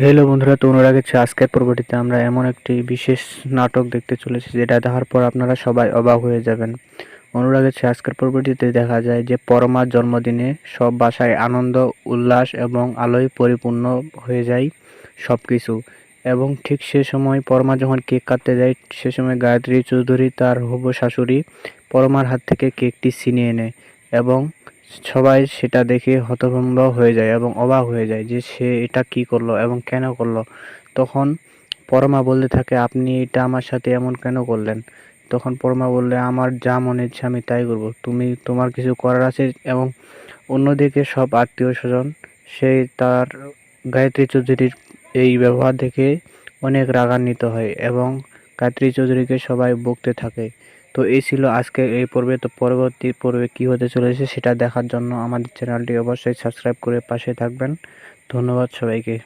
Hello বন্ধুরা, তো অনুরাগ আজকের পর্বটিতে আমরা এমন একটি বিশেষ নাটক দেখতে চলেছি, যেটা দেখার পর আপনারা সবাই অবাক হয়ে যাবেন। অনুরাগ আজকের পর্বটিতে দেখা যায় যে পরমার জন্মদিনে সব বাসায় আনন্দ, উল্লাস এবং আলোয় পরিপূর্ণ হয়ে যায় সব কিছু এবং ঠিক সে সময় পরমা যখন কেক কাটতে যায়, সে সময় গায়ত্রী চৌধুরী তার হবু শাশুড়ি পরমার হাত থেকে কেকটি ছিনিয়ে নেয় এবং সবাই সেটা দেখে হতভম্ব হয়ে যায় এবং অবাক হয়ে যায় যে সে এটা কি করল এবং কেন করল। তখন পরমা বলতে থাকে, আপনি এটা আমার সাথে এমন কেন করলেন? তখন পরমা বললে, আমার যা মনে ইচ্ছে আমি তাই করব। তুমি, তোমার কিছু করার আছে? এবং অন্যদিকে সব আত্মীয় স্বজন সেই তার গায়ত্রী চৌধুরীর এই ব্যবহার দেখে অনেক রাগান্বিত হয় এবং গায়ত্রী চৌধুরীকে সবাই বকতে থাকে। তো এই ছিল আজকে এই পর্বে। তো পরবর্তী পর্বে কি হতে চলেছে সেটা দেখার জন্য আমাদের চ্যানেলটি অবশ্যই সাবস্ক্রাইব করে পাশে থাকবেন। ধন্যবাদ সবাইকে।